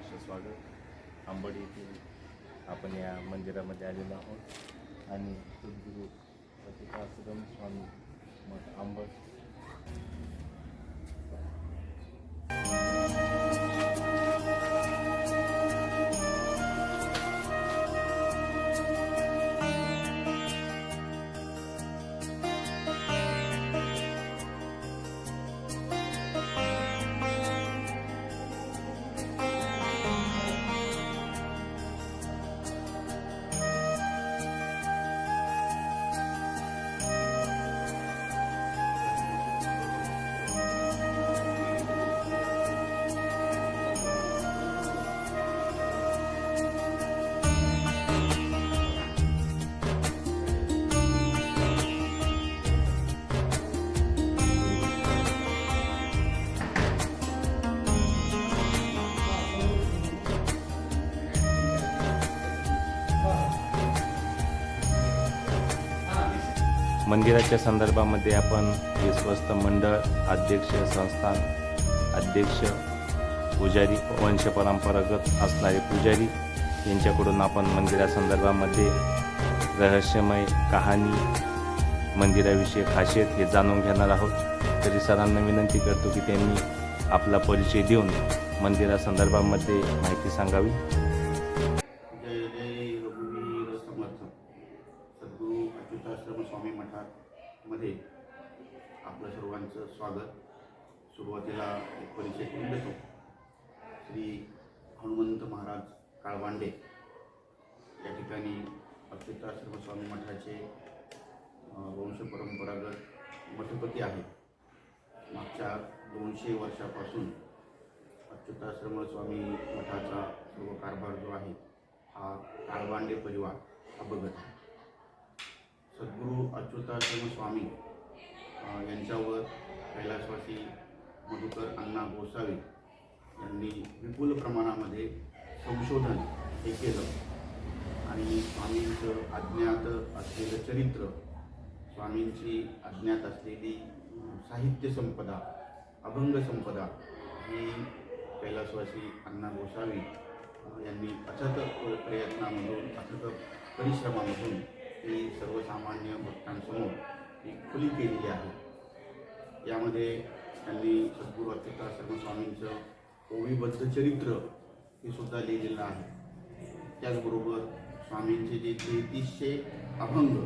सहर्ष स्वागत. आंबड येथील आपण या मंदिरामध्ये आलेलो आहोत. आणि सद्गुरू प्रतिकाश्रम स्वामी मठ आंबड. मंदिराच्या संदर्भामध्ये आपण विश्वस्त मंडळ अध्यक्ष संस्थान अध्यक्ष पुजारी वंश परंपरागत असणारे पुजारी यांच्याकडून आपण मंदिरासंदर्भामध्ये रहस्यमय कहाणी मंदिराविषयी खासियत हे जाणून घेणार आहोत. तरी सरांना विनंती करतो की त्यांनी आपला परिचय देऊन मंदिरासंदर्भामध्ये माहिती सांगावी. मध्ये आपलं सर्वांचं स्वागत. सुरुवातीला एक परिचय करून देतो. श्री हनुमंत महाराज काळबांडे या ठिकाणी अच्युताश्रम स्वामी मठाचे वंश वंशपरंपरागत मठपती आहेत. मागच्या दोनशे वर्षापासून अच्युताश्रम स्वामी मठाचा सर्व कारभार जो आहे हा काळबांडे परिवार हा बघत आहे. सद्गुरू अच्युताश्रम स्वामी यांच्यावर कैलासवासी मधुकर अण्णा गोसावी यांनी विपुल प्रमाणामध्ये संशोधन हे केलं. आणि स्वामींचं अज्ञात असलेलं चरित्र स्वामींची अज्ञात असलेली साहित्य संपदा अभंग संपदा ही कैलासवासी अण्णा गोसावी यांनी अथक प्रयत्नामधून अथक परिश्रमामधून ही सर्वसामान्य भक्तांसमोर ही खुली केलेली आहे. यामध्ये त्यांनी सद्गुरू अच्युताश्रम स्वामींचं ओवीबद्ध चरित्र हे सुद्धा लिहिलेलं आहे. त्याचबरोबर स्वामींचे जे तेहतीसशे अभंग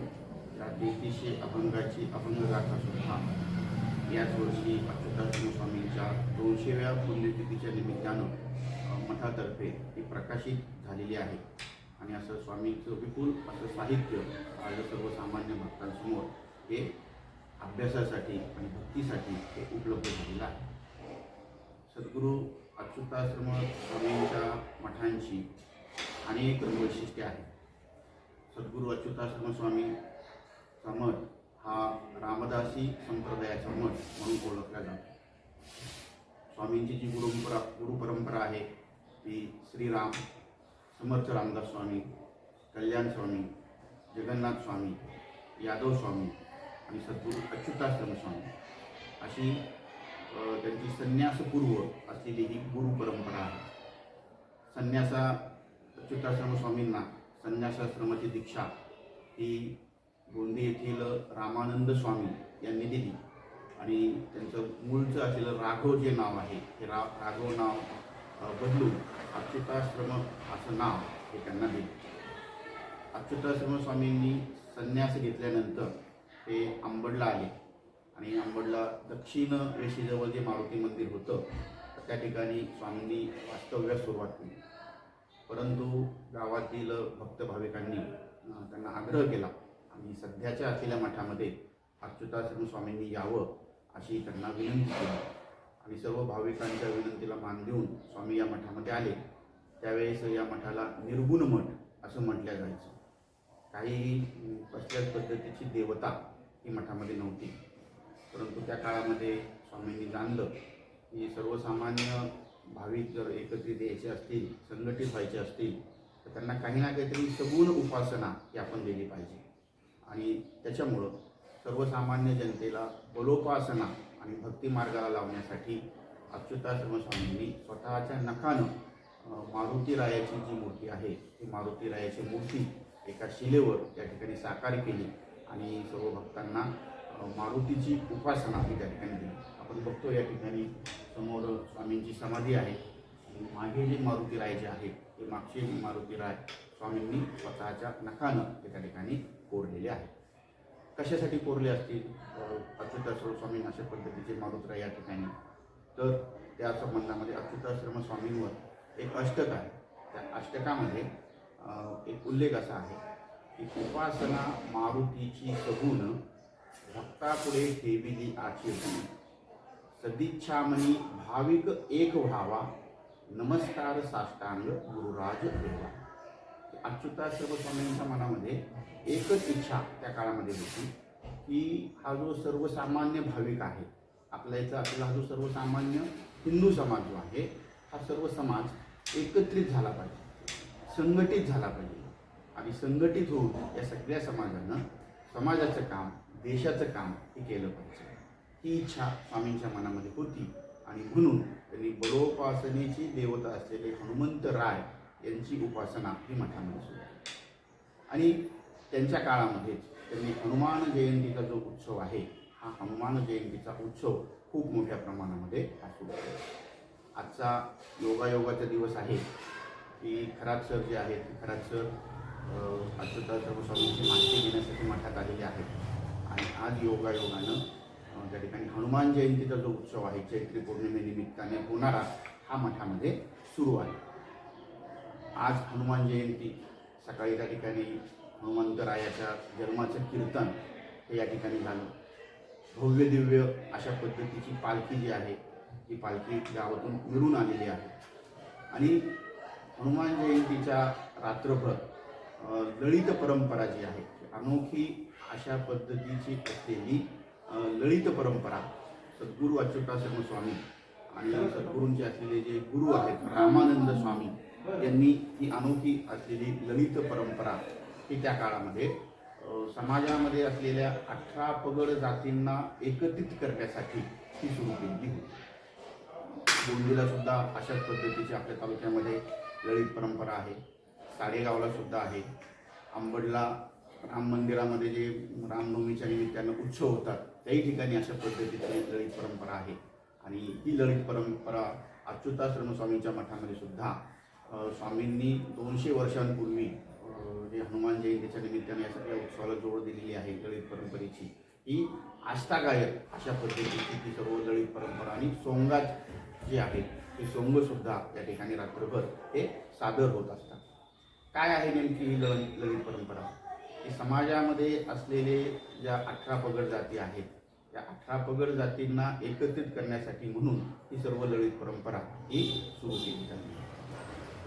त्या तेहतीसशे अभंगाची अभंगगाथा सुद्धा याच वर्षी अच्युताश्रम स्वामींच्या दोनशेव्या पुण्यतिथीच्या निमित्तानं मठातर्फे ती प्रकाशित झालेली आहे. आणि असं स्वामींचं विपुल असं साहित्य आज सर्वसामान्य भक्तांसमोर हे अभ्यासासाठी आणि भक्तीसाठी हे उपलब्ध झालेलं आहे. सद्गुरू अच्युताश्रम स्वामींच्या मठांची अनेक वैशिष्ट्ये आहेत. सद्गुरू अच्युताश्रम स्वामीचा मठ हा रामदासी संप्रदायाचा मठ म्हणून ओळखला जातो. स्वामींची जी गुरुपरा गुरुपरंपरा आहे ती श्रीराम समर्थ रामदास स्वामी कल्याण स्वामी जगन्नाथ स्वामी यादव स्वामी आणि सद्गुरू अच्युताश्रम स्वामी. अशी त्यांची संन्यासपूर्व असलेली ही गुरु परंपरा आहे. संन्यासा अच्युताश्रम स्वामींना संन्यासाश्रमाची दीक्षा ही गोंदी येथील रामानंद स्वामी यांनी दिली. आणि त्यांचं मूळचं असलेलं राघव जे नाव आहे. हे रा राघव नाव बदलून अच्युताश्रम असं नाव हे त्यांना दिले. अच्युताश्रम स्वामींनी संन्यास घेतल्यानंतर ते आंबडला आले. आणि आंबडला दक्षिण वेशीजवळ जे मारुती मंदिर होतं तर त्या ठिकाणी स्वामींनी वास्तव्यास सुरुवात केली. परंतु गावातील भक्त भाविकांनी त्यांना आग्रह केला. आणि सध्याच्या असलेल्या मठामध्ये अच्युताश्रम स्वामींनी यावं अशी त्यांना विनंती केली. आणि सर्व भाविकांच्या विनंतीला मान देऊन स्वामी या मठामध्ये आले. त्यावेळेस या मठाला निर्गुण मठ असं म्हटलं जायचं. काही कसल्याच पद्धतीची देवता ही मठामध्ये नव्हती. परंतु त्या काळामध्ये स्वामींनी जाणलं की सर्वसामान्य भाविक जर एकत्रित यायचे असतील संघटित व्हायचे असतील तर त्यांना काही ना काहीतरी सगुण उपासना ही आपण दिली पाहिजे. आणि त्याच्यामुळं सर्वसामान्य जनतेला बलोपासना आणि भक्ती मार्गाला लावण्यासाठी अच्युताश्रम स्वामींनी स्वतःच्या नखानं मारुती रायाची जी मूर्ती आहे ती मारुती रायाची मूर्ती एका शिलेवर त्या ठिकाणी साकार केली आणि सर्व भक्तांना मारुतीची उपासना ही त्या ठिकाणी दिली. आपण बघतो या ठिकाणी समोर स्वामींची समाधी आहे. आणि मागे जे मारुती राय जे आहे ते मागचे मारुती राय स्वामींनी स्वतःच्या नखानं त्या ठिकाणी कोरलेले आहे कशासाठी कोरले असतील? अ, अच्युताश्रम स्वामी अशा पद्धतीचे मारुतराय या ठिकाणी. तर त्या संबंधामध्ये अच्युताश्रम स्वामींवर एक अष्टक आहे. त्या अष्टकामध्ये एक उल्लेख असा आहे की उपासना मारुतीची सगुण भक्तापुढे ठेविली आचेतनी सदिच्छामणी भाविक एक व्हावा नमस्कार साष्टांग गुरुराज देवा. अच्युता स्वामींच्या मनामध्ये एकच इच्छा त्या काळामध्ये होती की हा जो सर्वसामान्य भाविक आहे आपल्या याचा आपला हा जो सर्वसामान्य हिंदू समाज जो आहे हा सर्व समाज एकत्रित झाला पाहिजे संघटित झाला पाहिजे. आणि संघटित होऊन या सगळ्या समाजानं समाजाचं काम देशाचं काम हे केलं पाहिजे. ही इच्छा स्वामींच्या मनामध्ये होती आणि म्हणून त्यांनी बलोपासनेची देवता असलेले हनुमंत राय यांची उपासना ही मठामध्ये सुरू आहे. आणि त्यांच्या काळामध्येच त्यांनी हनुमान जयंतीचा जो उत्सव आहे हा हनुमान जयंतीचा उत्सव खूप मोठ्या प्रमाणामध्ये हा सुरू आहे. आजचा योगायोगाचा दिवस आहे की खरात सर जे आहेत ते खरात सर अ, स्वामींची माहिती घेण्यासाठी मठात आलेले आहेत. आणि आज योगायोगानं त्या ठिकाणी हनुमान जयंतीचा जो उत्सव आहे चैत्री पौर्णिमेनिमित्ताने होणारा हा मठामध्ये सुरू आहे. आज हनुमान जयंती. सकाळी त्या ठिकाणी हनुमंतरायाच्या जन्माचं कीर्तन हे या ठिकाणी झालं. भव्य दिव्य अशा पद्धतीची पालखी जी आहे ती पालखी गावातून मिळून आलेली आहे. आणि हनुमान जयंतीच्या रात्रभर ललित परंपरा जी आहे ती अनोखी अशा पद्धतीची असलेली ललित परंपरा सद्गुरू अच्युताश्रम स्वामी आणि सद्गुरूंचे असलेले जे गुरु आहेत रामानंद स्वामी यांनी ही अनोखी असलेली ललित परंपरा ही त्या काळामध्ये समाजामध्ये असलेल्या अठरा पगड जातींना एकत्रित करण्यासाठी ही सुरू केली होती. गोंदीला सुद्धा अशाच पद्धतीची आपल्या तालुक्यामध्ये ललित परंपरा आहे. साडेगावला सुद्धा आहे. आंबडला राम मंदिरामध्ये जे रामनवमीच्या निमित्तानं उत्सव होतात त्याही ठिकाणी अशा पद्धतीची ललित परंपरा आहे. आणि ही ललित परंपरा अच्युताश्रम स्वामींच्या मठामध्ये सुद्धा स्वामींनी दोनशे वर्षांपूर्वी जे हनुमान जयंतीच्या निमित्ताने या सगळ्या उत्सवाला जोड दिलेली आहे ललित परंपरेची ही आस्थागायक अशा पद्धतीची ती सर्व ललित परंपरा आणि सोंगात जे आहेत ते सोंगसुद्धा या ठिकाणी रात्रभर हे सादर होत असतात. काय आहे नेमकी ही ललित ललित परंपरा? की समाजामध्ये असलेले ज्या अठरा पगड जाती आहेत त्या अठरा पगड जातींना एकत्रित करण्यासाठी म्हणून ही सर्व ललित परंपरा ही सुरू केली जाते.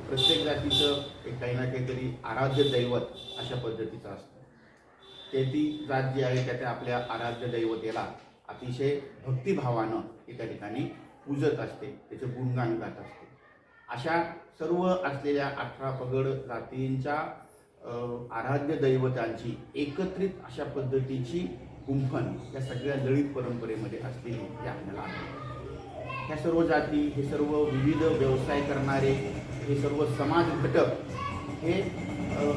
प्रत्येक जातीचं एक काही ना काहीतरी आराध्य दैवत अशा पद्धतीचं असतं. ते ती जात जी आहे त्या त्या आपल्या आराध्य दैवतेला अतिशय भक्तिभावानं एका त्या ठिकाणी पूजत असते. त्याचे गुणगान गात असते. अशा सर्व असलेल्या अठरा पगड जातींच्या आराध्य दैवतांची एकत्रित अशा पद्धतीची गुंफण या सगळ्या ललित परंपरेमध्ये असलेली ते आपल्याला ह्या सर्व जाती हे सर्व विविध व्यवसाय करणारे हे सर्व समाज घटक हे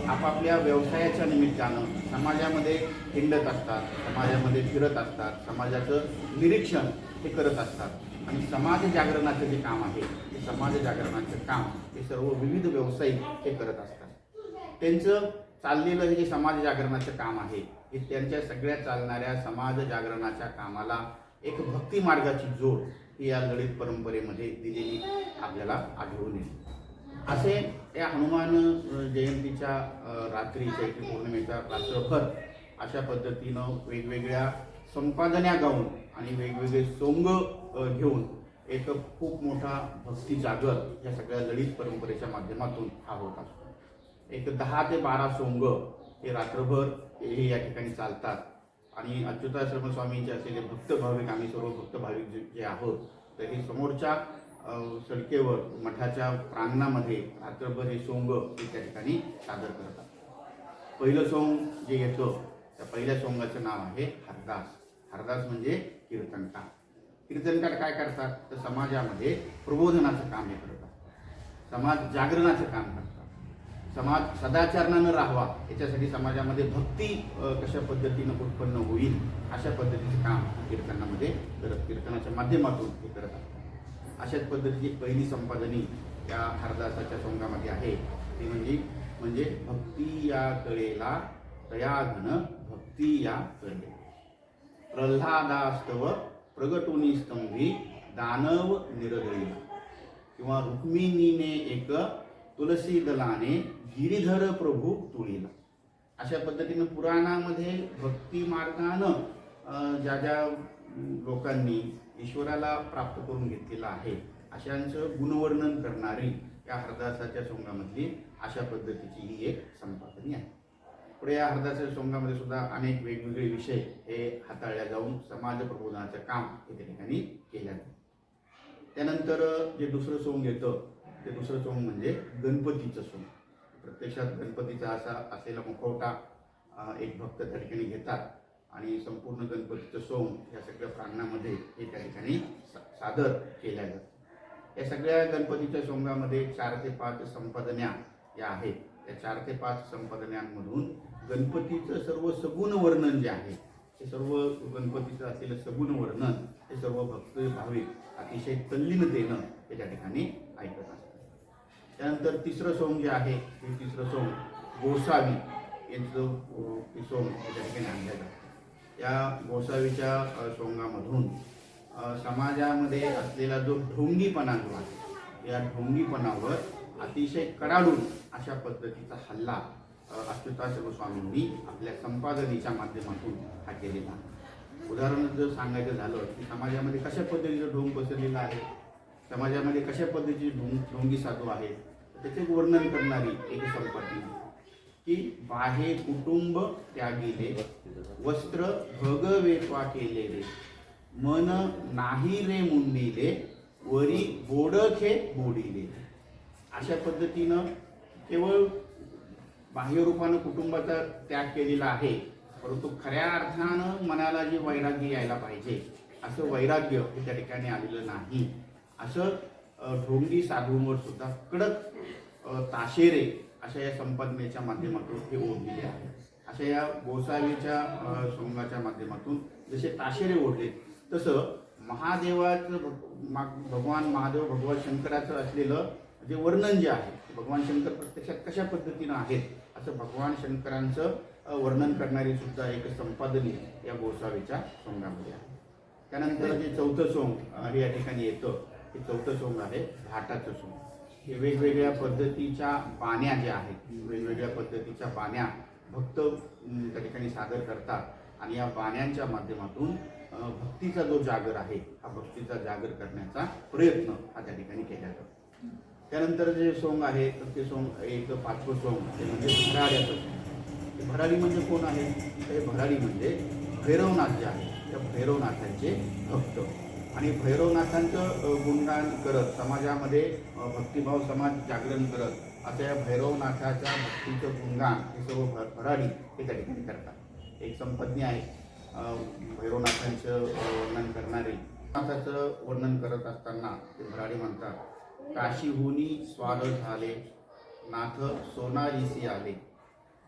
आपापल्या व्यवसायाच्या निमित्तानं समाजामध्ये हिंडत असतात समाजामध्ये फिरत असतात समाजाचं निरीक्षण हे करत असतात. आणि समाज जागरणाचं जे काम आहे ते समाज जागरणाचं काम हे सर्व विविध व्यावसायिक हे करत असतात. त्यांचं चाललेलं हे जे समाज जागरणाचं काम आहे हे त्यांच्या सगळ्या चालणाऱ्या समाज जागरणाच्या कामाला एक भक्ती मार्गाची जोड ही या ललित परंपरेमध्ये दिलेली आपल्याला आढळून येते. असे या हनुमान जयंतीच्या रात्री चैत्री पौर्णिमेचा रात्रभर अशा पद्धतीनं वेगवेगळ्या संपादन्या गाऊन आणि वेगवेगळे सोंग घेऊन एक खूप मोठा भक्ती जागर या सगळ्या ललित परंपरेच्या माध्यमातून हा होत असतो. एक दहा ते बारा सोंग हे रात्रभर हे या ठिकाणी चालतात. आणि अच्युताश्रम स्वामींचे असलेले भक्त भाविक आम्ही सर्व भक्त भाविक जे जे आहोत तर हे समोरच्या सडकेवर मठाच्या प्रांगणामध्ये रात्रभर हे सोंग हे त्या ठिकाणी सादर करतात पहिलं सोंग जे येतं त्या पहिल्या सोंगाचं नाव आहे हरदास. हरदास म्हणजे कीर्तनकार कीर्तनकार काय करतात? तर समाजामध्ये प्रबोधनाचं काम हे करतात. समाज जागरणाचं काम करतात. समाज सदाचरणानं राहावा याच्यासाठी समाजामध्ये भक्ती कशा पद्धतीनं उत्पन्न होईल अशा पद्धतीचं काम कीर्तनामध्ये करत कीर्तनाच्या माध्यमातून हे करत असतात अशाच पद्धतीची पहिली संपादनी या हरदासाच्या सोंगामध्ये आहे. ती म्हणजे म्हणजे भक्ती या कळेला तया घन भक्ती या कळे प्रल्हादास्तव प्रगटोनी स्तंभी दानव निरदळी. किंवा रुक्मिणीने एक तुलसी दलाने गिरिधर प्रभू तुळीला. अशा पद्धतीनं पुराणामध्ये भक्ती मार्गानं ज्या ज्या लोकांनी ईश्वराला प्राप्त करून घेतलेलं आहे अशांचं गुणवर्णन करणारी या हरदासाच्या सोंगामधली अशा पद्धतीची ही एक संपादनी आहे. पुढे या हरदासाच्या सोंगामध्ये सुद्धा अनेक वेगवेगळे विषय हे हाताळल्या जाऊन समाज प्रबोधनाचं काम हे त्या ठिकाणी केलं जातं. त्यानंतर जे दुसरं सोंग येतं ते दुसरं सोंग म्हणजे गणपतीचं सोंग. प्रत्यक्षात गणपतीचा असा असलेला मुखवटा एक भक्त त्या ठिकाणी घेतात. आणि संपूर्ण गणपतीचं सोंग या सगळ्या प्रांगणामध्ये हे त्या ठिकाणी सादर केल्या जातं या सगळ्या गणपतीच्या सोंगामध्ये चार ते पाच संपादन्या या आहेत. त्या चार ते पाच संपादन्यांमधून गणपतीचं सर्व सगुण वर्णन जे आहे हे सर्व गणपतीचं असलेलं सगुण वर्णन हे सर्व भक्त भाविक अतिशय तल्लीनतेनं हे त्या ठिकाणी ऐकत असतात. त्यानंतर तिसरं सोंग जे आहे हे तिसरं सोंग गोसावी यांचं सोंग त्या ठिकाणी आणलं जातं. या गोसावीच्या सोंगामधून समाजामध्ये असलेला जो ढोंगीपणा जो आहे या ढोंगीपणावर अतिशय कडाडून अशा पद्धतीचा हल्ला अ, स्वामींनी आपल्या संपादनीच्या माध्यमातून हा केलेला उदाहरण जर सांगायचं झालं की समाजामध्ये कशा पद्धतीचं ढोंग पसरलेला आहे समाजामध्ये कशा पद्धतीची ढोंग ढोंगी साधू आहेत त्याचे वर्णन करणारी एक संपत्ती की बाहे कुटुंब त्यागिले वस्त्र भगवेत्वा केलेले. मन नाही रे मुंडिले वरी बोडखे बोडिले. अशा पद्धतीनं केवळ बाह्यरूपानं कुटुंबाचा त्याग केलेला आहे परंतु खऱ्या अर्थानं मनाला जे वैराग्य यायला पाहिजे असं वैराग्य हे त्या ठिकाणी आलेलं नाही. असं ढोंगी साधूंवर सुद्धा कडक ताशेरे अशा या संपादनेच्या माध्यमातून हे ओढलेले आहे. अशा या गोसावीच्या सोंगाच्या माध्यमातून जसे ताशेरे ओढले तसं महादेवाचं भगवान महादेव भगवान शंकराचं असलेलं जे वर्णन जे आहे भगवान शंकर प्रत्यक्षात कशा पद्धतीनं आहेत असं भगवान शंकरांचं वर्णन करणारी सुद्धा एक संपादनी या गोसावीच्या सोंगामध्ये आहे. त्यानंतर जे चौथं सोंग हे या ठिकाणी येतं. ते चौथं सोंग आहे घाटाचं सोंग. हे वेगवेगळ्या पद्धतीच्या बाण्या ज्या आहेत वेगवेगळ्या पद्धतीच्या बाण्या भक्त त्या ठिकाणी सादर करतात. आणि या बाण्यांच्या माध्यमातून भक्तीचा जो जागर आहे हा भक्तीचा जागर करण्याचा प्रयत्न हा त्या ठिकाणी केला जातो. त्यानंतर जे सोंग आहे तर ते सोंग एक पाचवं सोंग ते म्हणजे भराड्याचं सोंग ते भराडी म्हणजे कोण आहे? तर हे भराडी म्हणजे भैरवनाथ जे आहे त्या भैरवनाथांचे भक्त. आणि भैरवनाथांचं गुणगान करत समाजामध्ये भक्तिभाव समाज जागरण करत असं या भैरवनाथाच्या भक्तीचं गुणगान हे सर्व भ भराडी हे त्या ठिकाणी करतात. एक संपत्नी आहे भैरवनाथांचं वर्णन करणारे. नाथाचं वर्णन करत असताना ते भराडी म्हणतात काशीहुनी स्वाद झाले नाथ सोनारीसी आले.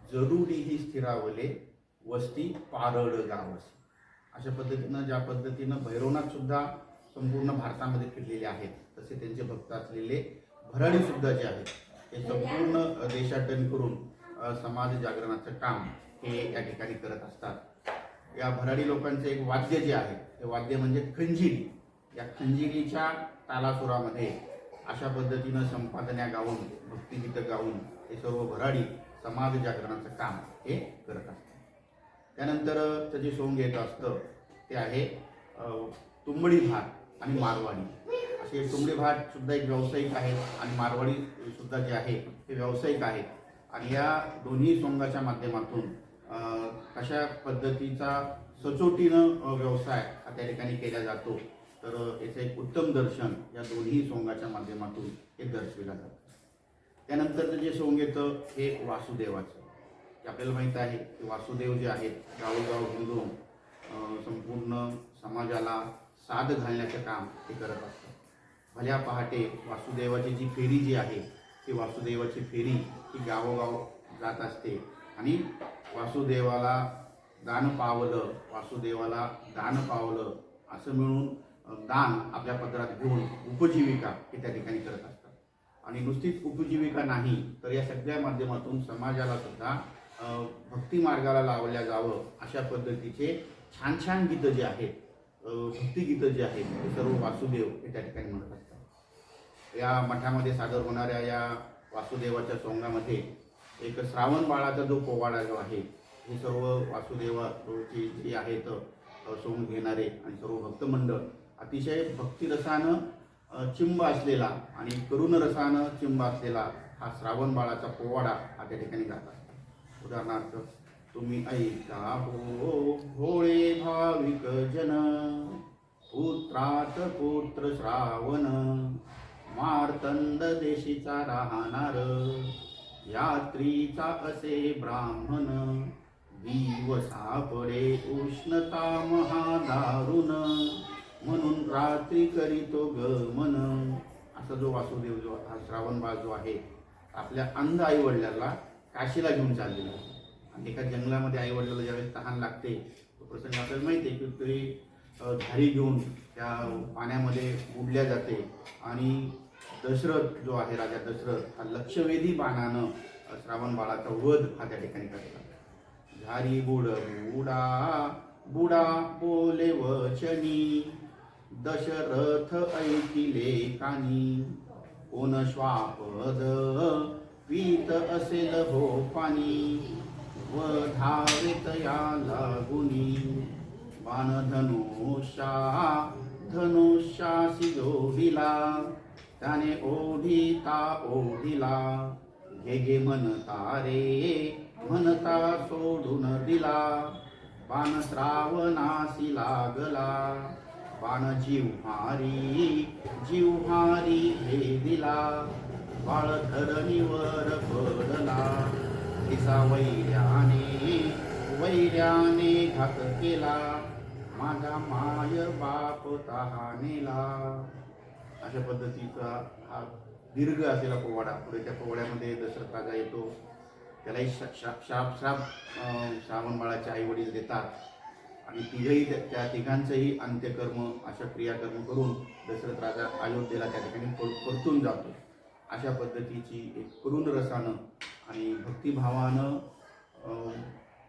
जरुरीही स्थिरावले वस्ती पारड गावसी. अशा पद्धतीनं ज्या पद्धतीनं भैरवनाथसुद्धा संपूर्ण भारतामध्ये फिरलेले आहेत तसे त्यांचे भक्त असलेले भराडीसुद्धा जे आहेत ते संपूर्ण देशाटन करून समाज जागरणाचं काम हे या ठिकाणी करत असतात. या भराडी लोकांचे एक वाद्य जे आहे ते वाद्य म्हणजे खंजिरी. या खंजिरीच्या तालासुरामध्ये अशा पद्धतीनं संपादन्या गाऊन भक्तिगीतं गाऊन हे सर्व भराडी समाज जागरणाचं काम हे करत असतात. त्यानंतर जे सोंग येत असतं ते आहे तुंबडी भात आणि मारवाडी. असे तुंबडी भात सुद्धा एक व्यावसायिक आहे आणि मारवाडी सुद्धा जे आहे ते व्यावसायिक आहे आणि या दोन्ही सोंगाच्या माध्यमातून कशा पद्धतीचा सचोटीनं व्यवसाय हा त्या ठिकाणी केला जातो तर याचं एक उत्तम दर्शन या दोन्ही सोंगाच्या माध्यमातून हे दर्शविलं जातं. त्यानंतरचं जे सोंग येतं हे वासुदेवाचं. आपल्याला माहीत आहे की वासुदेव जे आहेत गावोगाव हिंदू संपूर्ण समाजाला साध घालण्याचं काम ते करत असतात. भल्या पहाटे वासुदेवाची जी फेरी जी आहे ती वासुदेवाची फेरी ही गावोगाव जात असते आणि वासुदेवाला दान पावलं वासुदेवाला दान पावलं असं मिळून दान आपल्या पत्रात घेऊन उपजीविका हे त्या ठिकाणी करत असतात. आणि नुसतीच उपजीविका नाही तर या सगळ्या माध्यमातून समाजाला सुद्धा भक्ती मार्गाला लावल्या जावं अशा पद्धतीचे छान छान गीतं जे आहेत भक्तिगीतं जे आहेत ते सर्व वासुदेव हे त्या ठिकाणी म्हणत असतात. या मठामध्ये सादर होणाऱ्या या वासुदेवाच्या सोंगामध्ये एक श्रावण बाळाचा जो पोवाडा जो आहे हे सर्व वासुदेवाची जी आहेत सोंग घेणारे आणि सर्व भक्तमंडळ अतिशय भक्तिरसानं चिंब असलेला आणि करुण रसानं चिंब असलेला हा श्रावण बाळाचा पोवाडा हा त्या ठिकाणी जातात उदाहरणार्थ तुम्ही ऐका हो होळे भाविक जन पुत्रात पुत्र श्रावण मार्तंड देशीचा राहणार यात्रीचा असे ब्राह्मण दिवसा पडे उष्णता महादारुण म्हणून रात्री करीतो गमन. असा जो वासुदेव जो हा श्रावण बाळ जो आहे आपल्या अंध आईवडिलांना काशीला घेऊन चाललेला आहे आणि एका जंगलामध्ये आई वडिलाला ज्यावेळेस तहान लागते तो प्रसंग आपल्याला माहिती आहे की तरी झारी घेऊन त्या पाण्यामध्ये बुडल्या जाते. आणि दशरथ जो आहे राजा दशरथ हा लक्षवेधी बाणानं श्रावण बाळाचा वध हा त्या ठिकाणी करतात. झारी बुड बुडा बुडा बोले वचनी दशरथ ऐकिले कानी. कोण श्वापद पीत असेल हो पाणी व धावेत या लागुनी. बाण धनुष्या धनुष्यासी जोडिला त्याने ओढिता ओढिला. घे घे म्हणता रे म्हणता सोडून दिला. बाण श्रावणासी लागला. बाण जिव्हारी जिव्हारी हे दिला. बाळ धरणीवर पडला तिचा वैर्याने वैर्याने घात केला. माझा माय बाप तहानेला. अशा पद्धतीचा हा दीर्घ असलेला पोवाडा. पुढे त्या पोवाड्यामध्ये दशरथ राजा येतो. त्यालाही श- शाप शाप श्राप श्रावण बाळाचे आई वडील देतात. आणि तिघही त्या- त्या तिघांचंही अंत्यकर्म अशा क्रियाकर्म करून दशरथ राजा अयोध्येला त्या ठिकाणी परतून जातो. अशा पद्धतीची एक करुण रसानं आणि भक्तिभावानं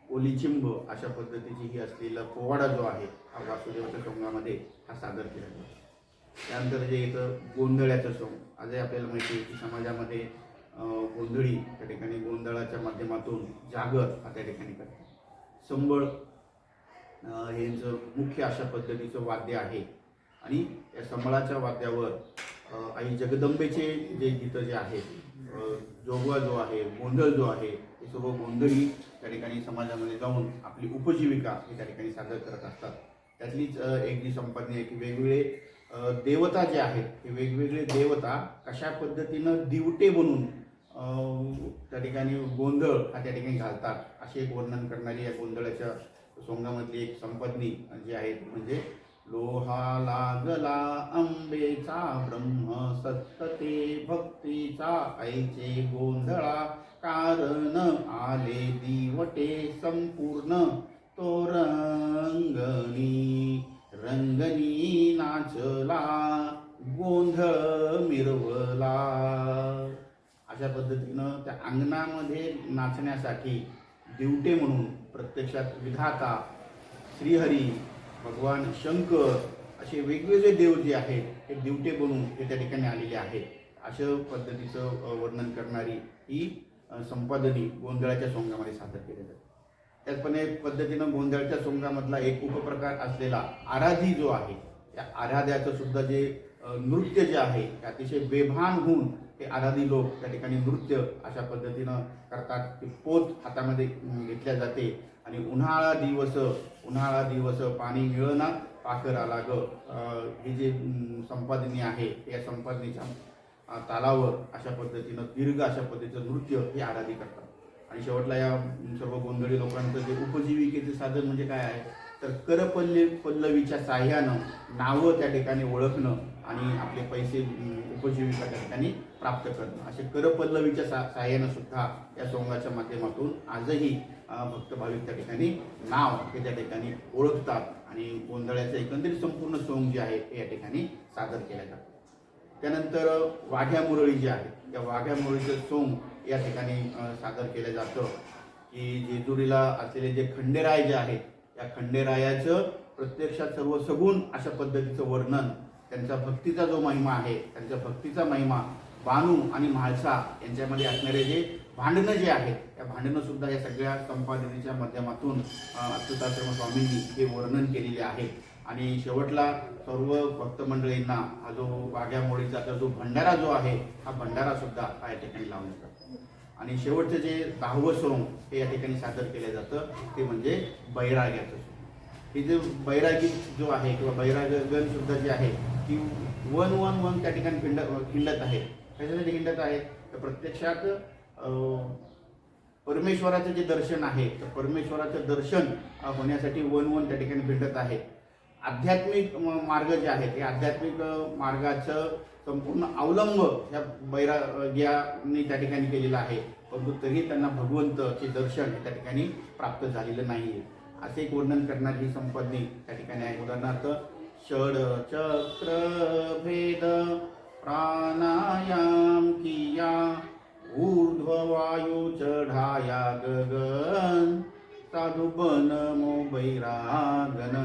ओलिचिंब अशा पद्धतीची ही असलेला पोवाडा जो आहे हा वासुदेवाच्या सोंगामध्ये हा सादर केला जातो. त्यानंतर जे येतं गोंधळ्याचं सोंग आजही आपल्याला माहिती आहे की समाजामध्ये गोंधळी त्या ठिकाणी गोंधळाच्या माध्यमातून जागर हा त्या ठिकाणी करतात. संबळ हे यांचं मुख्य अशा पद्धतीचं वाद्य आहे. आणि या संबळाच्या वाद्यावर आई जगदंबेचे जे गीतं जे आहेत जोगवा जो आहे गोंधळ जो आहे हे सर्व गोंधळी त्या ठिकाणी समाजामध्ये जाऊन आपली उपजीविका हे त्या ठिकाणी सादर करत असतात. त्यातलीच एक जी संपत्ती आहे की वेगवेगळे देवता जे आहेत हे वेगवेगळे देवता कशा पद्धतीनं दिवटे बनून त्या ठिकाणी गोंधळ हा त्या ठिकाणी घालतात असे एक वर्णन करणारी या गोंधळाच्या सोंगामधली एक संपत्नी जी आहे म्हणजे लोहा लागला आंबेचा ब्रह्म सत्तते भक्तीचा ऐचे गोंधळा. कारण आले दिवटे संपूर्ण तो रंगणी रंगणी नाचला गोंधळ मिरवला. अशा पद्धतीनं त्या अंगणामध्ये नाचण्यासाठी दिवटे म्हणून प्रत्यक्षात विधाता श्रीहरी भगवान शंकर असे वेगवेगळे देव जे आहेत हे दिवटे बनून ते त्या ठिकाणी आलेले आहेत. अशा पद्धतीचं वर्णन करणारी ही संपादनी गोंधळाच्या सोंगामध्ये सादर केली जाते त्याचपणे पद्धतीनं गोंधळाच्या सोंगामधला एक उपप्रकार असलेला आराधी जो आहे त्या आराध्याचं सुद्धा जे नृत्य जे आहे ते अतिशय बेभान होऊन हे आराधी लोक त्या ठिकाणी नृत्य अशा पद्धतीनं करतात. ते पोत हातामध्ये घेतल्या जाते आणि उन्हाळा दिवस उन्हाळा दिवस पाणी मिळना पाखरा लाग हे जे संपादनी आहे या संपादनीच्या तालावर अशा पद्धतीनं दीर्घ अशा पद्धतीचं नृत्य हे आराधी करतात. आणि शेवटला या सर्व गोंधळी लोकांचं जे उपजीविकेचे साधन म्हणजे काय आहे? तर करपल्ली पल्लवीच्या साह्यानं नावं त्या ठिकाणी ओळखणं आणि आपले पैसे उपजीविका त्या ठिकाणी प्राप्त करणं. असे करपल्लवीच्या सा साह्यानं सुद्धा या सोंगाच्या माध्यमातून आजही अं, भक्त भाविक त्या ठिकाणी नाव हे त्या ठिकाणी ओळखतात आणि गोंधळ्याचं एकंदरीत संपूर्ण सोंग जे आहे ते या ठिकाणी सादर केलं जातं. त्यानंतर वाघ्या मुरळी जे आहे त्या वाघ्या मुरळीचं सोंग या ठिकाणी सादर केलं जातं की जेजुरीला असलेले जे खंडेराय जे आहेत या खंडेरायाचं प्रत्यक्षात सर्व सगुण अशा पद्धतीचं वर्णन त्यांचा भक्तीचा जो महिमा आहे त्यांचा भक्तीचा महिमा बानू आणि म्हाळसा यांच्यामध्ये असणारे जे भांडणं जे आहेत त्या भांडणं सुद्धा या सगळ्या संपादनेच्या माध्यमातून अं, अच्युताश्रम स्वामींनी हे वर्णन केलेले आहे. आणि शेवटला सर्व भक्तमंडळींना हा जो वाघ्या मोळीचा जो भंडारा जो आहे हा भंडारा सुद्धा या ठिकाणी लावण्यात आणि शेवटचं जे दहावं सोंग हे या ठिकाणी सादर केलं जातं ते म्हणजे बैराग्याचं सोंग. हे जे बैरागी जो आहे किंवा बैरागण सुद्धा जे आहे ती वन वन वन त्या ठिकाणी खिंड खिंडत आहे. कशासाठी खिंडत आहे? तर प्रत्यक्षात परमेश्वराचं जे दर्शन आहे तर परमेश्वराचं दर्शन होण्यासाठी वन वन त्या ठिकाणी भिंडत आहे. आध्यात्मिक म- मार्ग जे आहेत हे आध्यात्मिक मार्गाचं संपूर्ण अवलंब ह्या बैराग्याने त्या ठिकाणी केलेला आहे. परंतु तरी त्यांना भगवंतचे दर्शन त्या ठिकाणी प्राप्त झालेलं नाही आहे असे एक वर्णन करणारी ही संपत्नी त्या ठिकाणी आहे. उदाहरणार्थ षड चक्र भेद प्राणायाम किया ऊर्ध्व वायू चढाया गगन साधु बन मोबैरागन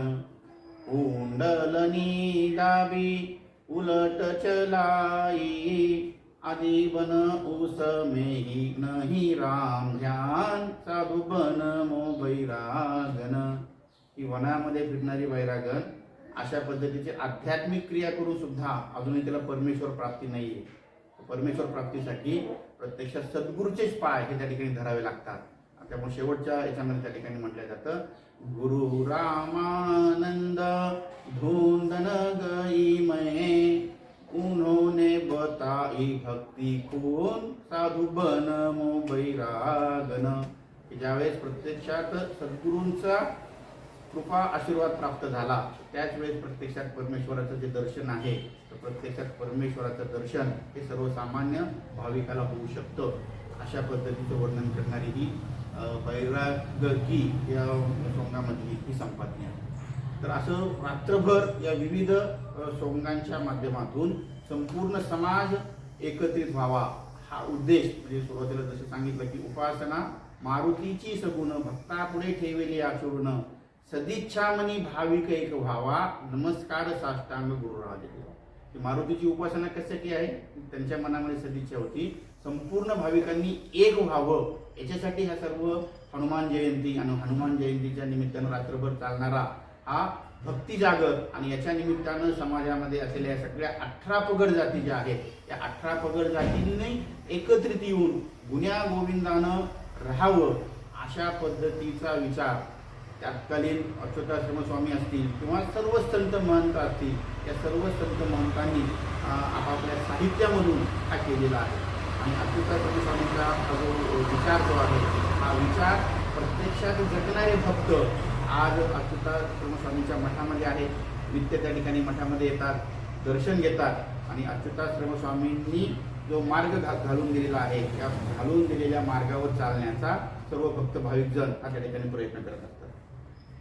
कुंडलनी डाबी उलट चलाई आदि बन उस नहीं राम ध्यान साधु बन मो बैरागन ही वनामध्ये फिरणारी वैरागन अशा पद्धतीची आध्यात्मिक क्रिया करून सुद्धा अजूनही त्याला परमेश्वर प्राप्ती नाही आहे परमेश्वर प्राप्तीसाठी प्रत्यक्षात सद्गुरूचेच पाय हे त्या ठिकाणी धरावे लागतात. त्यामुळे शेवटच्या याच्यामध्ये त्या ठिकाणी म्हटलं जातं गुरु रामानंद धुंदन गई मैं उन्होंने बताई भक्ती खून साधू बन मोबैरागन ज्यावेळेस प्रत्यक्षात सद्गुरूंचा कृपा आशीर्वाद प्राप्त झाला त्याच वेळेस प्रत्यक्षात परमेश्वराचं जे दर्शन आहे तर प्रत्यक्षात परमेश्वराचं दर्शन हे सर्वसामान्य भाविकाला होऊ शकतं अशा पद्धतीचं वर्णन करणारी ही अं, या सोंगामधली ही संपादनी आहे. तर असं रात्रभर या विविध सोंगांच्या माध्यमातून संपूर्ण समाज एकत्रित व्हावा हा उद्देश म्हणजे सुरुवातीला जसं सांगितलं की उपासना मारुतीची सगुण भक्तापुढे ठेवेली आचूर्ण सदिच्छामणी भाविक एक व्हावा नमस्कार साष्टांग गुरुराज मारुतीची उपासना कशासाठी आहे? त्यांच्या मनामध्ये सदिच्छा होती. संपूर्ण भाविकांनी एक व्हावं. याच्यासाठी ह्या सर्व हनुमान जयंती आणि हनुमान जयंतीच्या निमित्तानं रात्रभर चालणारा हा भक्ती जागर आणि याच्या निमित्तानं समाजामध्ये असलेल्या सगळ्या अठरा पगड जाती ज्या आहेत त्या अठरा पगड जातींनी एकत्रित येऊन गुन्ह्या गोविंदानं राहावं अशा पद्धतीचा विचार तत्कालीन अच्युताश्रम स्वामी असतील किंवा सर्व संत महंत असतील या सर्व संत महंतांनी आपापल्या साहित्यामधून हा केलेला आहे. आणि अच्युताश्रम स्वामींचा जो विचार जो आहे हा विचार प्रत्यक्षात जगणारे भक्त आज अच्युताश्रम स्वामींच्या मठामध्ये आहे. नित्य त्या ठिकाणी मठामध्ये येतात दर्शन घेतात आणि अच्युताश्रम स्वामींनी जो मार्ग घा घालून दिलेला आहे या घालून दिलेल्या मार्गावर चालण्याचा सर्व भक्त भाविकजण हा त्या ठिकाणी प्रयत्न करत असतात.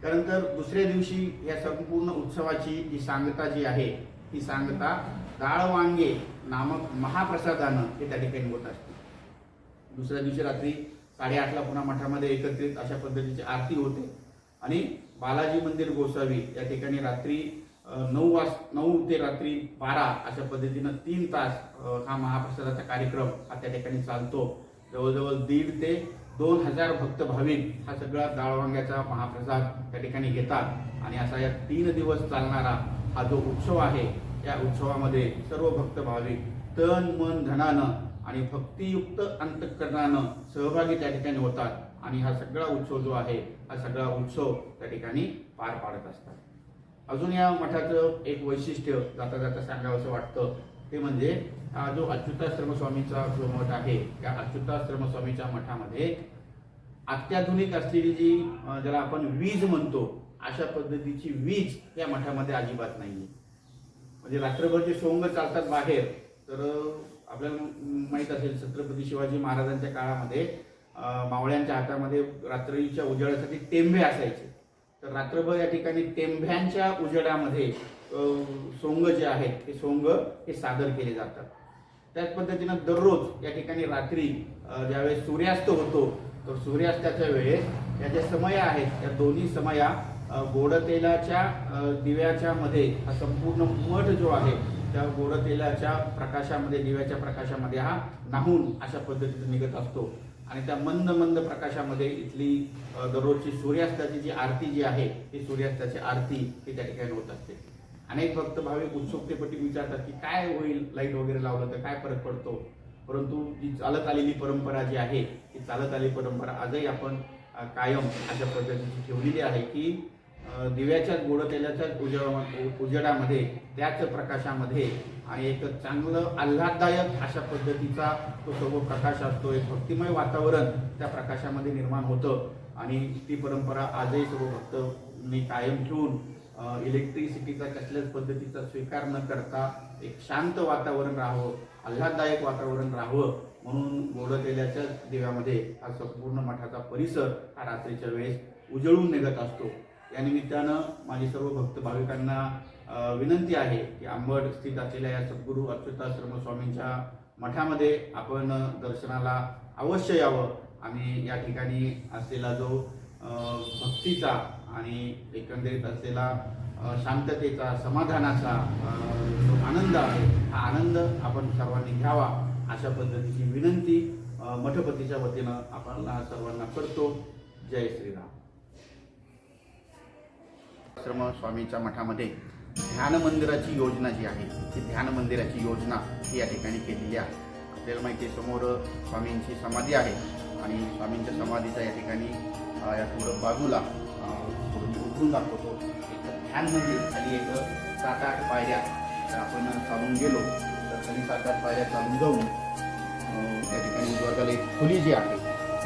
त्यानंतर दुसऱ्या दिवशी या संपूर्ण उत्सवाची जी सांगता जी आहे ही सांगता डाळ वांगे नामक महाप्रसादानं हे त्या ठिकाणी होत असते. दुसऱ्या दिवशी रात्री साडेआठला पुन्हा मठामध्ये एकत्रित अशा पद्धतीची आरती होते. आणि बालाजी मंदिर गोसावी या ठिकाणी रात्री नऊ वाज नऊ ते रात्री बारा अशा पद्धतीनं तीन तास हा महाप्रसादाचा कार्यक्रम हा त्या ठिकाणी चालतो. जवळजवळ दीड ते दोन हजार भक्त भाविक हा सगळा डाळवांग्याचा महाप्रसाद त्या ठिकाणी घेतात. आणि असा या तीन दिवस चालणारा हा जो उत्सव आहे या उत्सवामध्ये सर्व भक्त भाविक तन मन धनानं आणि भक्तियुक्त अंतकरणानं सहभागी त्या ठिकाणी होतात. आणि हा सगळा उत्सव जो आहे हा सगळा उत्सव त्या ठिकाणी पार पाडत असतात. अजून या मठाचं एक वैशिष्ट्य जाता जाता सांगावंसं वाटतं ते म्हणजे हा जो अच्युताश्रम स्वामीचा जो मठ आहे त्या अच्युताश्रम स्वामीच्या मठामध्ये अत्याधुनिक असलेली जी ज्याला आपण वीज म्हणतो अशा पद्धतीची वीज या मठामध्ये अजिबात नाही आहे म्हणजे रात्रभर जे सोंग चालतात बाहेर तर आपल्याला माहीत असेल छत्रपती शिवाजी महाराजांच्या काळामध्ये मावळ्यांच्या हातामध्ये रात्रीच्या उजेडासाठी टेंभे असायचे. तर रात्रभर या ठिकाणी टेंभ्यांच्या उजेडामध्ये सोंग जे आहेत ते सोंग हे सादर केले जातात. त्याच पद्धतीनं दररोज या ठिकाणी रात्री ज्यावेळेस सूर्यास्त होतो तर सूर्यास्ताच्या वेळेस या ज्या समया आहेत त्या दोन्ही समया गोडतेलाच्या दिव्याच्या मध्ये हा संपूर्ण मठ जो आहे त्या गोडतेलाच्या प्रकाशामध्ये दिव्याच्या प्रकाशामध्ये हा नाहून अशा पद्धतीने निघत असतो. आणि त्या मंद मंद प्रकाशामध्ये इथली दररोजची सूर्यास्ताची जी आरती जी आहे ती सूर्यास्ताची आरती ही त्या ठिकाणी होत असते. अनेक भक्त भाविक उत्सुकतेपटी विचारतात की काय होईल? लाइट वगैरे लावलं तर काय फरक पडतो? परंतु जी चालत आलेली परंपरा जी आहे ती चालत आलेली परंपरा आजही आपण कायम अशा पद्धतीची ठेवलेली आहे की दिव्याच्याच दिव्याच्या गोडतेल्याच्या उजेडा उजेडामध्ये त्याच प्रकाशामध्ये आणि एक चांगलं आल्हाददायक अशा पद्धतीचा तो सर्व प्रकाश असतो. एक भक्तिमय वातावरण त्या प्रकाशामध्ये निर्माण होतं. आणि ती परंपरा आजही सर्व भक्त मी कायम ठेवून इलेक्ट्रिसिटीचा कसल्याच पद्धतीचा स्वीकार न करता एक शांत वातावरण राहावं आल्हाददायक वातावरण राहावं म्हणून गोडतेल्याच्या दिव्यामध्ये हा संपूर्ण मठाचा परिसर हा रात्रीच्या वेळेस उजळून निघत असतो. यानिमित्तानं माझी सर्व भक्त भाविकांना विनंती आहे की आंबड स्थित असलेल्या या सद्गुरू अच्युताश्रम स्वामींच्या मठामध्ये आपण दर्शनाला अवश्य यावं. आणि या ठिकाणी असलेला जो भक्तीचा आणि एकंदरीत असलेला शांततेचा समाधानाचा जो आनंद आहे हा आनंद आपण सर्वांनी घ्यावा अशा पद्धतीची विनंती मठपतीच्या वतीनं आपण सर्वांना करतो. जय श्रीराम. आश्रम स्वामीच्या मठामध्ये ध्यान मंदिराची योजना जी आहे ती ध्यान मंदिराची योजना ही या ठिकाणी केलेली आहे. आपल्याला माहिती आहे समोर स्वामींची समाधी आहे आणि स्वामींच्या समाधीचा या ठिकाणी या थोडं बाजूला उठून थोडं मी दाखवतो. एक ध्यान मंदिर खाली एक सात आठ पायऱ्या तर आपण चालून गेलो तर खाली सात आठ पायऱ्या चालून जाऊन त्या ठिकाणी वर्गाला एक खोली जी आहे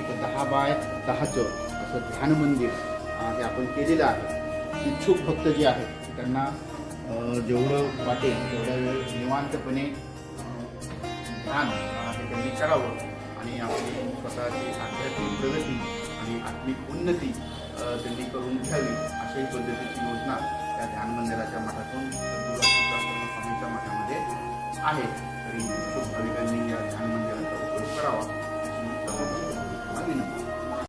एक दहा बाय दहाचं असं ध्यान मंदिर हे आपण केलेलं आहे. इच्छुक भक्त जे आहेत त्यांना जेवढं वाटेल तेवढ्या वेळ निवांतपणे ध्यान हे त्यांनी करावं. आणि आपली स्वतःची आध्यात्मिक प्रगती आणि आत्मिक उन्नती त्यांनी करून घ्यावी अशाही पद्धतीची योजना त्या ध्यान मंदिराच्या मठातून स्वामीच्या मठामध्ये आहे. तरी इच्छुक भाविकांनी या ध्यान मंदिराचा उपयोग करावा.